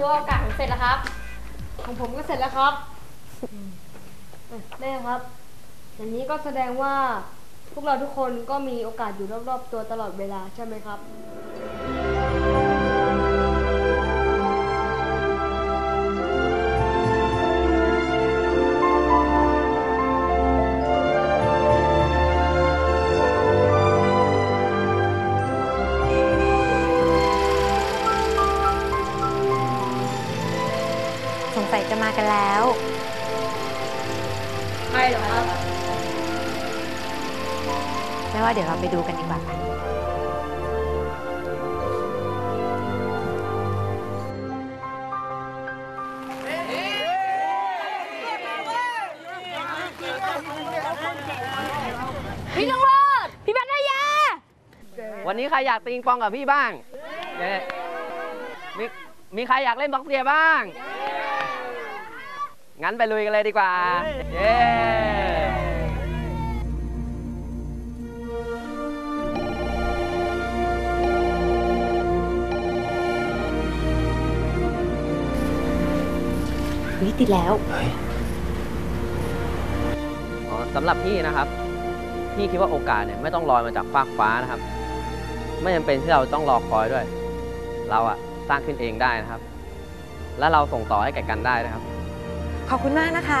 ตัวโอกาสผมเสร็จแล้วครับ ของผมก็เสร็จแล้วครับอะแม่ครับ อย่างนี้ก็แสดงว่าพวกเราทุกคนก็มีโอกาสอยู่รอบๆตัวตลอดเวลาใช่ไหมครับ ดี๋ยวเราไปดูกันดีกว่าค่ะพี่น้องรอดพี่พัทยา วันนี้ใครอยากตีงปองกับพี่บ้างเย้มีมีใครอยากเล่นบล็อกเดียบ้าง งั้นไปลุยกันเลยดีกว่า เย้ ติดแล้ว อ๋อสำหรับพี่นะครับ พี่คิดว่าโอกาสเนี่ยไม่ต้องลอยมาจากฟากฟ้านะครับ ไม่จำเป็นที่เราต้องรอคอยด้วย เราอะสร้างขึ้นเองได้นะครับ และเราส่งต่อให้แก่กันได้นะครับ ขอบคุณมากนะคะ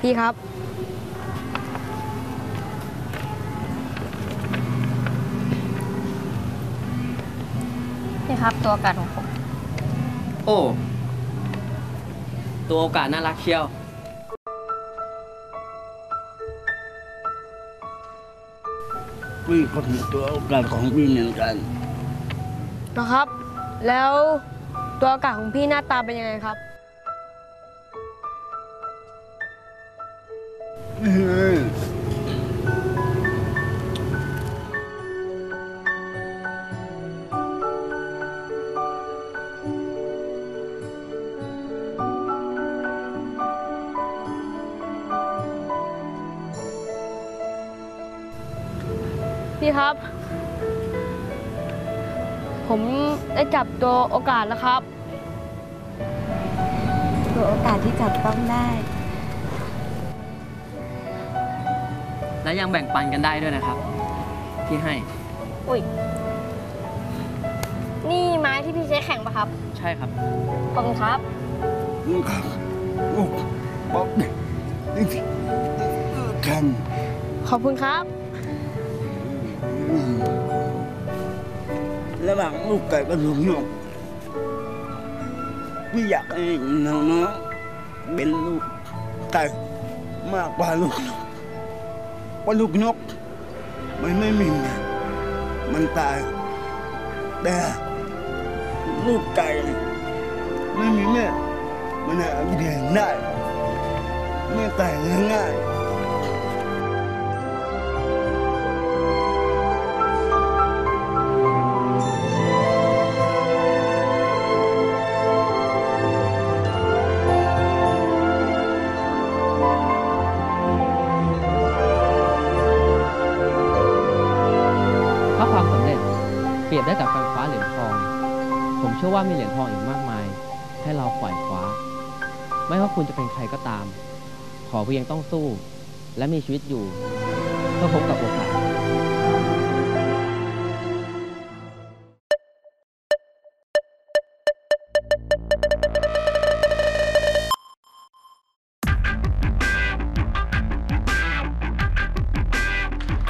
พี่ครับ นี่ครับตัวโอกาสของผม โอ้ ตัวโอกาสน่ารักเชียว พี่ก็ถือตัวโอกาสของพี่เหมือนกันนะครับ แล้วตัวอากาศของพี่หน้าตาเป็นยังไงครับ พี่ครับ ผมได้จับตัวโอกาสแล้วครับ ตัวโอกาสที่จับต้องได้ และยังแบ่งปันกันได้ด้วยนะครับที่ให้ อุ้ย นี่ไม้ที่พี่ใช้แข่งปะครับ ใช่ครับ ขอบคุณครับลูกครับลูกบอกกันขอบคุณครับ ระหว่างลูกไก่กับลูกนกพี่อยากให้น้องๆเป็นลูกไก่มากกว่าลูกนก เพราลูกนก มันไม่มีแม่มันตาย แต่ลูกไก่ไม่มีแม่มันอาจเลี้ยงได้ไม่ตายง่ายๆ ว่ามีเหรียญทองอีกมากมาย ให้เราขวายคว้า ไม่ว่าคุณจะเป็นใครก็ตาม ขอเพียงต้องสู้ และมีชีวิตอยู่เพื่อพบกับโอกาส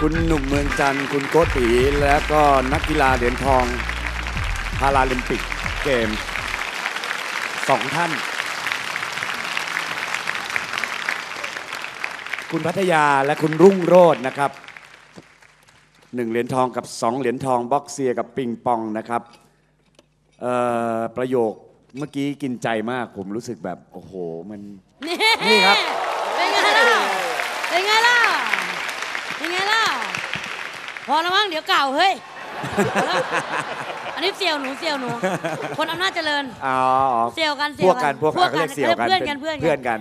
คุณหนุ่มเมืองจันทร์คุณโกติและก็นักกีฬาเหรียญทองพาราลิมปิก เกมส์สองท่าน คุณพัทยาและคุณรุ่งโรจน์นะครับหนึ่งเหรียญทองกับสองเหรียญทองบ็อกเซียกับปิงปองนะครับเอ่อประโยคเมื่อกี้กินใจมากผมรู้สึกแบบ โอ้โหมันนี่ครับ เป็นไงล่ะ เป็นไงล่ะ เป็นไงล่ะ พอแล้วมั้งเดี๋ยวเก่าเฮ้ยพ อแล้วอันนี้เสี่ยวหนูเสี่ยวหนู คนอำนาจเจริญอ๋อเสี่ยวกันพวกกันพวกกันพวกกันเขาเรียกเสี่ยวกันเพื่อนกันเพื่อนกันเพื่อนกัน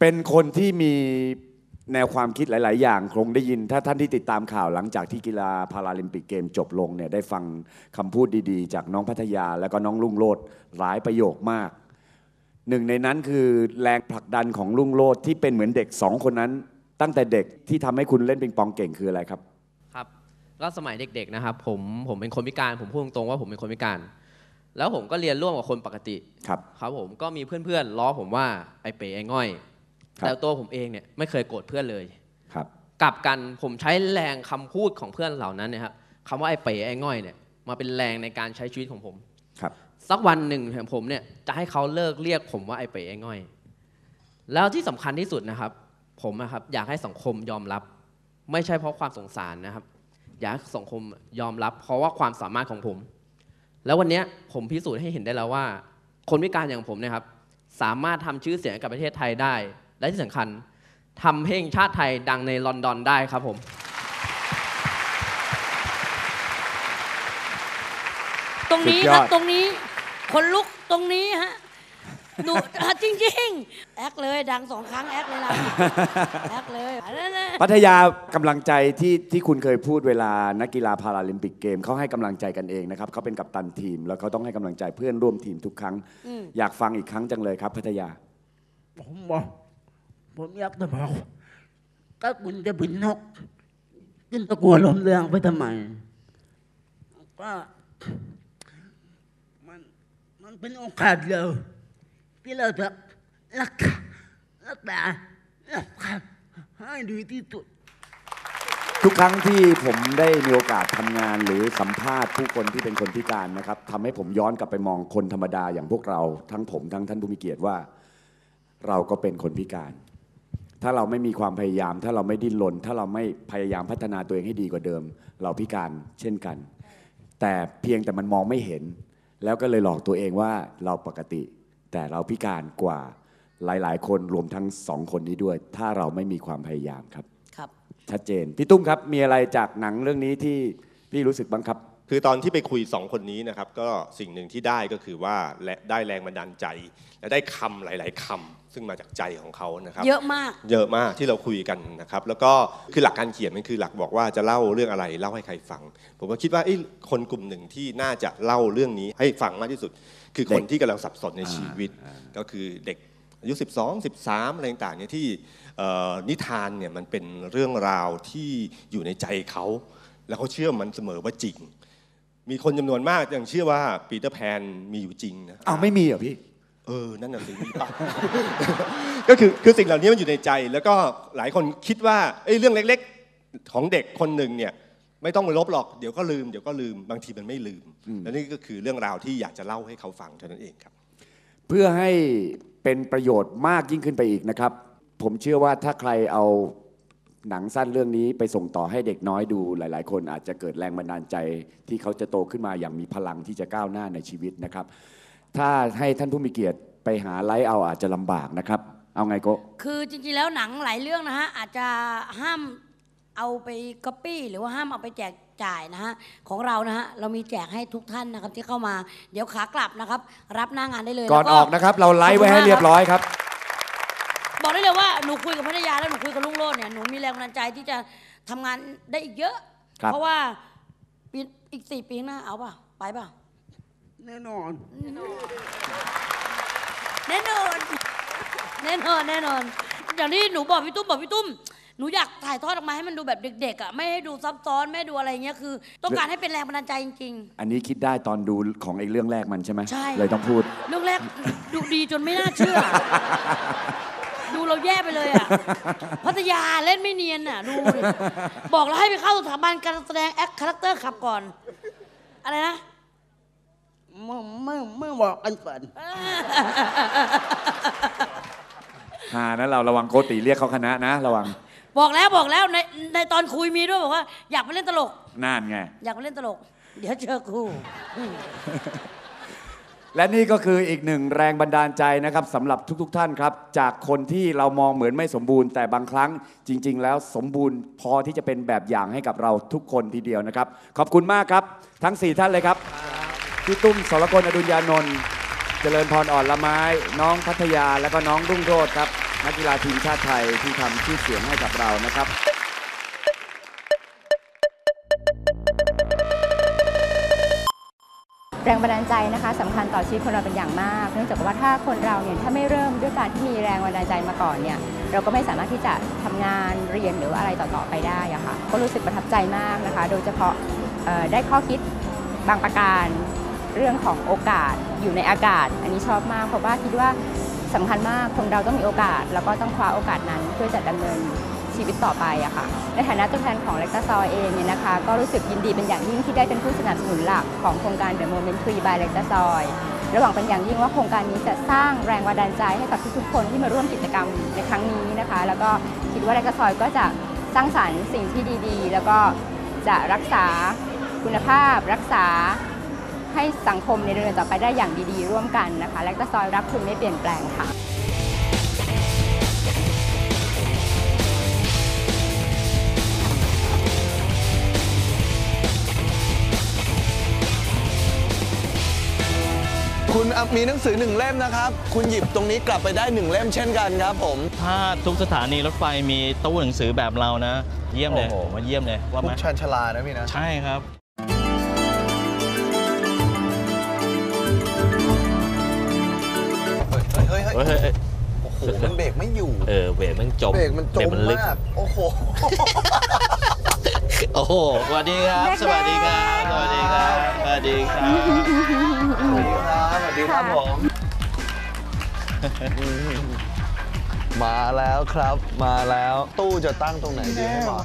เป็นคนที่มีแนวความคิดหลาย ๆ อย่างคงได้ยิน ถ้าท่านที่ติดตามข่าวหลังจากที่กีฬาพาราลิมปิกเกมจบลงเนี่ยได้ฟังคำพูดดีๆ จากน้องพัทยา แล้วก็น้องลุงโลดหลายประโยคมาก หนึ่งในนั้นคือแรงผลักดันของลุงโลดที่เป็นเหมือนเด็กสองคนนั้น ตั้งแต่เด็กที่ทำให้คุณเล่นปิงปองเก่งคืออะไรครับ ครับ ก็สมัยเด็กๆนะครับผมผมเป็นคนพิการผมพูดตรงๆว่าผมเป็นคนพิการ แล้วผมก็เรียนร่วมกับคนปกติครับครับผมก็มีเพื่อนๆล้อผมว่าไอ้เป๋ไอ้ง่อย ครับ แต่ตัวผมเองเนี่ยไม่เคยโกรธเพื่อนเลย ครับ กลับกันผมใช้แรงคำพูดของเพื่อนเหล่านั้นเนะครับคำว่าไอ้เป๋ไอ้ง่อยเนี่ยมาเป็นแรงในการใช้ชีวิตของผม ครับ สักวันหนึ่งผมเนี่ยจะให้เขาเลิกเรียกผมว่าไอ้เป๋ไอ้ง่อย แล้วที่สำคัญที่สุดนะครับ ผมนะครับอยากให้สังคมยอมรับ ไม่ใช่เพราะความสงสารนะครับ อยากให้สังคมยอมรับ เพราะว่าความสามารถของผม แล้ววันเนี้ยผมพิสูจน์ให้เห็นได้แล้วว่า คนพิการอย่างผมเนะครับ สามารถทำชื่อเสียงให้กับประเทศไทยได้ และที่สำคัญทำเพลงชาติไทยดังในลอนดอนได้ครับผม ตรงนี้สุดยคอดรับตรงนี้ คนลุกตรงนี้ฮะ หนูจริงๆแอคเลยดังสองครั้งแอคเลยล่ะแอคเลยนั่นน่ะพัทยากำลังใจที่ที่คุณเคยพูดเวลานักกีฬาพาราลิมปิกเกมเขาให้กำลังใจกันเองนะครับเขาเป็นกัปตันทีม แล้วเขาต้องให้กำลังใจเพื่อนร่วมทีมทุกครั้งอืมอยากฟังอีกครั้งจังเลยครับ พัทยา ผมบอกผมอยากจะบอกถ้าคุณจะเป็นนกคุณตะกลัวลมแรงไปทำไมว่ามันมันเป็นโอกาสเดียว ที่เราจะรักรักษารักษาให้ดีที่สุด ทุกครั้งที่ผมได้มีโอกาสทำงานหรือสัมภาษณ์ผู้คนที่เป็นคนพิการนะครับทำให้ผมย้อนกลับไปมองคนธรรมดาอย่างพวกเรา ทั้งผมทั้งท่านผู้มีเกียรติว่า เราก็เป็นคนพิการ ถ้าเราไม่มีความพยายาม ถ้าเราไม่ดิ้นรนถ้าเราไม่พยายามพัฒนาตัวเองให้ดีกว่าเดิม เราพิการเช่นกัน แต่เพียงแต่มันมองไม่เห็น แล้วก็เลยหลอกตัวเองว่าเราปกติ แต่เราพิการกว่าหลาย ๆ คนรวมทั้งสองคนนี้ด้วย ถ้าเราไม่มีความพยายามครับ ครับ ชัดเจน พี่ตุ้มครับมีอะไรจากหนังเรื่องนี้ที่พี่รู้สึกบ้างครับ คือตอนที่ไปคุยสองคนนี้นะครับ ก็สิ่งหนึ่งที่ได้ก็คือว่าและได้แรงบันดาลใจ และได้คำหลาย ๆคำ ซึ่งมาจากใจของเขานะครับ เยอะมาก เยอะมากที่เราคุยกันนะครับ แล้วก็คือหลักการเขียนมันคือหลักบอกว่าจะเล่าเรื่องอะไรเล่าให้ใครฟัง ผมก็คิดว่าเอ้ยคนกลุ่มหนึ่งที่น่าจะเล่าเรื่องนี้ให้ฟังมากที่สุด คือคนเด็กที่กำลังสับสนในชีวิต ก็คือเด็กอายุ 12 13 อะไรต่างๆเนี่ยที่เอ่อนิทานเนี่ยมันเป็นเรื่องราวที่อยู่ในใจเขา แล้วเขาเชื่อมันเสมอว่าจริง มีคนจำนวนมากยังเชื่อว่าปีเตอร์แพนมีอยู่จริงนะอ้าวไม่มีเหรอพี่ เออ นั่นน่ะสิมีป่ะ ก็คือคือสิ่งเหล่านี้มันอยู่ในใจ แล้วก็หลายคนคิดว่าเอ้ยเรื่องเล็ก ๆของเด็กคนหนึ่งเนี่ยไม่ต้องไปลบหรอกเดี๋ยวก็ลืมเดี๋ยวก็ลืมบางทีมันไม่ลืม และนี่ก็คือเรื่องราวที่อยากจะเล่าให้เขาฟังเท่านั้นเองครับ เพื่อให้เป็นประโยชน์มากยิ่งขึ้นไปอีกนะครับ ผมเชื่อว่าถ้าใครเอาหนังสั้นเรื่องนี้ไปส่งต่อให้เด็กน้อยดูหลาย ๆ คนอาจจะเกิดแรงบันดาลใจที่เขาจะโตขึ้นมาอย่างมีพลังที่จะก้าวหน้าในชีวิตนะครับ ถ้าให้ท่านผู้มีเกียรติไปหาไลฟ์เอาอาจจะลำบากนะครับ เอาไงโก็คือจริงๆ แล้วหนังหลายเรื่องนะฮะอาจจะห้ามเอาไปก๊อปปี้หรือว่าห้ามเอาไปแจกจ่ายนะฮะของเรานะฮะเรามีแจกให้ทุกท่านนะครับที่เข้ามาเดี๋ยวขากลับนะครับ รับหน้างานได้เลยก่อนแล้วออกนะครับ เราไลฟ์ไว้ให้เรียบร้อยครับ บอกได้เลยว่าหนูคุยกับพัทยาแล้วหนูคุยกับลุงโลดเนี่ยหนูมีแรงบันดาลใจที่จะทำงานได้อีกเยอะ ครับ เพราะว่าปีอีกสี่ปีข้างหน้าเอาเปล่าไปเปล่า แน่นอนแน่นอน แน่นอน แน่นอน แน่นอน อย่างที่หนูบอกพี่ตุ้มบอกพี่ตุ้ม หนูอยากถ่ายทอดออกมาให้มันดูแบบเด็กๆอะ ไม่ให้ดูซับซ้อน ไม่ให้ดูอะไรเงี้ย คือ ต้องการให้เป็นแรงบันดาลใจจริง อันนี้คิดได้ตอนดูของไอ้เรื่องแรกมันใช่ไหมใช่ เลยต้องพูด ๆ เรื่องแรกดูดีจนไม่น่าเชื่อ ดูเราแย่ไปเลยอะ พัทยาเล่นไม่เนียนอะ ดูดิบอกแล้วให้ไปเข้าสถาบันการแสดงแอคคาแรคเตอร์ขับก่อน อะไรนะไม่ไม่ไม่บอกกันก่อนหานะเราระวังโกติเรียกเขาคณะนะ ระวังบอกแล้วบอกแล้วในในตอนคุยมีด้วยบอกว่า อยากไปเล่นตลกน่านไง อยากไปเล่นตลก เดี๋ยวเจอครูอืมและนี่ก็คืออีกหนึ่งแรงบันดาลใจนะครับสำหรับทุกๆท่านครับ จากคนที่เรามองเหมือนไม่สมบูรณ์ แต่บางครั้งจริง ๆ แล้วสมบูรณ์พอที่จะเป็นแบบอย่างให้กับเราทุกคนทีเดียวนะครับ ขอบคุณมากครับ ทั้ง 4 ท่านเลยครับ พี่ตุ้มสรกลอดุลยานนท์เจริญพรอ่อนละไม้ น้องพัทยาและก็น้องรุ่งโรจน์ครับนักกีฬาทีมชาติไทยที่ทำชื่อเสียงให้กับเรานะครับแรงบันดาลใจนะคะสำคัญต่อชีวิตคนเราเป็นอย่างมาก เนื่องจากว่าถ้าคนเราเนี่ยถ้าไม่เริ่มด้วยการที่มีแรงบันดาลใจมาก่อนเนี่ยเราก็ไม่สามารถที่จะทำงานเรียนหรืออะไรต่อๆไปได้อะค่ะก็รู้สึกประทับใจมากนะคะ โดยเฉพาะได้ข้อคิดบางประการ เรื่องของโอกาสอยู่ในอากาศ อันนี้ชอบมากเพราะว่าคิดว่าสำคัญมากคนเราต้องมีโอกาส แล้วก็ต้องคว้าโอกาสนั้นเพื่อจะดำเนินชีวิตต่อไปอะค่ะ ในฐานะตัวแทนของเล็กตาซอยเองเนี่ยนะคะ ก็รู้สึกยินดีเป็นอย่างยิ่งที่ได้เป็นผู้สนับสนุนหลักของโครงการ The Moment Tree by เล็กตาซอยระหว่างเป็นอย่างยิ่งว่าโครงการนี้จะสร้างแรงบันดาลใจให้กับทุกๆคนที่มาร่วมกิจกรรมในครั้งนี้นะคะ แล้วก็คิดว่าเล็กตาซอยก็จะสร้างสรรค์สิ่งที่ดีๆ แล้วก็จะรักษาคุณภาพรักษา ให้สังคมในเดือนต่อไปได้อย่างดีๆ ร่วมกันนะคะและก็ซอยรักคุณไม่เปลี่ยนแปลงค่ะคุณอะมีหนังสือหนึ่งเล่มนะครับ คุณหยิบตรงนี้กลับไปได้หนึ่งเล่มเช่นกันครับผม ถ้าทุกสถานีรถไฟมีตู้หนังสือแบบเรานะ เยี่ยมเลยโอ้โหมาเยี่ยมเลยว่าทุไหมกชันชลานะพี่นะ ใช่ครับ ฮ้ยเฮ้ยเฮ้ยเฮ้ยเฮ้ย โอ้โหมันเบรกไม่อยู่ เออเบรกมันจมเบรกมันจมลึกมาก โอ้โห โอ้โหสวัสดีครับ สวัสดีครับ สวัสดีครับ สวัสดีครับสวัสดีครับ สวัสดีครับผม มาแล้วครับ มาแล้ว ตู้จะตั้งตรงไหนดีให้หมอ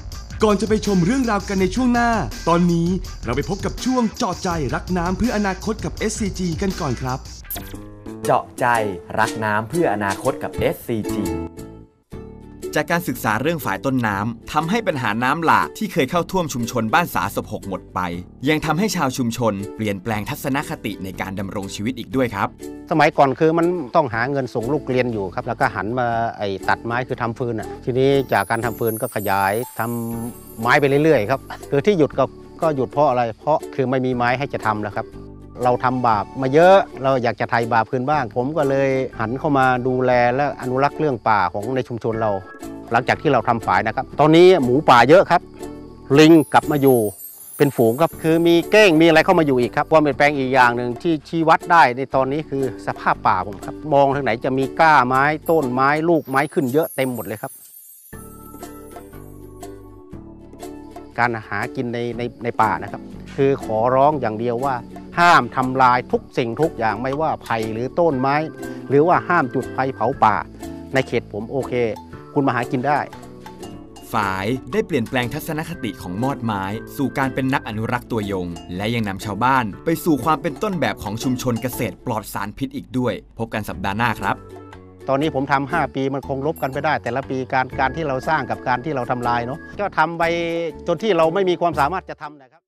ก่อนจะไปชมเรื่องราวกันในช่วงหน้า ตอนนี้เราไปพบกับช่วงเจาะใจรักน้ำเพื่ออนาคตกับ SCG กันก่อนครับ เจาะใจรักน้ำเพื่ออนาคตกับ SCG จากการศึกษาเรื่องฝายต้นน้ำทำให้ปัญหาน้ำหลากที่เคยเข้าท่วมชุมชนบ้านสาศพหกหมดไป ยังทำให้ชาวชุมชน เปลี่ยนแปลงทัศนคติในการดำรงชีวิตอีกด้วยครับ สมัยก่อนคือมันต้องหาเงินส่งลูกเรียนอยู่ครับ แล้วก็หันมาไอ้ตัดไม้คือทำฟืนอะทีนี้จากการทำฟืนก็ขยายทำไม้ไปเรื่อยๆครับคือที่หยุดก็ก็หยุดเพราะอะไร เพราะคือไม่มีไม้ให้จะทำแล้วครับ เราทำบาปมาเยอะเราอยากจะไทยบาปคืนบ้าง ผมก็เลยหันเข้ามาดูแลและอนุรักษ์เรื่องป่าของในชุมชนเรา หลังจากที่เราทำฝายนะครับ ตอนนี้หมูป่าเยอะครับ ลิงกลับมาอยู่เป็นฝูงครับคือมีเก้งมีอะไรเข้ามาอยู่อีกครับความเปลี่ยนแปลงอีกอย่างหนึ่งที่ชี้วัดได้ในตอนนี้คือสภาพป่าผมครับ มองทางไหนจะมีก้าไม้ต้นไม้ลูกไม้ขึ้นเยอะเต็มหมดเลยครับ การหากินในในในป่านะครับ คือขอร้องอย่างเดียวว่า ห้ามทำลายทุกสิ่งทุกอย่างไม่ว่าไผ่หรือต้นไม้ หรือว่าห้ามจุดไฟเผาป่า ในเขตผมโอเค คุณมาหากินได้ ฝายได้เปลี่ยนแปลงทัศนคติของมอดไม้ สู่การเป็นนักอนุรักษ์ตัวยง และยังนำชาวบ้าน ไปสู่ความเป็นต้นแบบของชุมชนเกษตรปลอดสารพิษอีกด้วย พบกันสัปดาห์หน้าครับตอนนี้ผมทำ5ปีมันคงลบกันไปได้ แต่ละปีการการที่เราสร้างกับการที่เราทำลายเนาะก็ทำไปจนที่เราไม่มีความสามารถจะทำนะครับ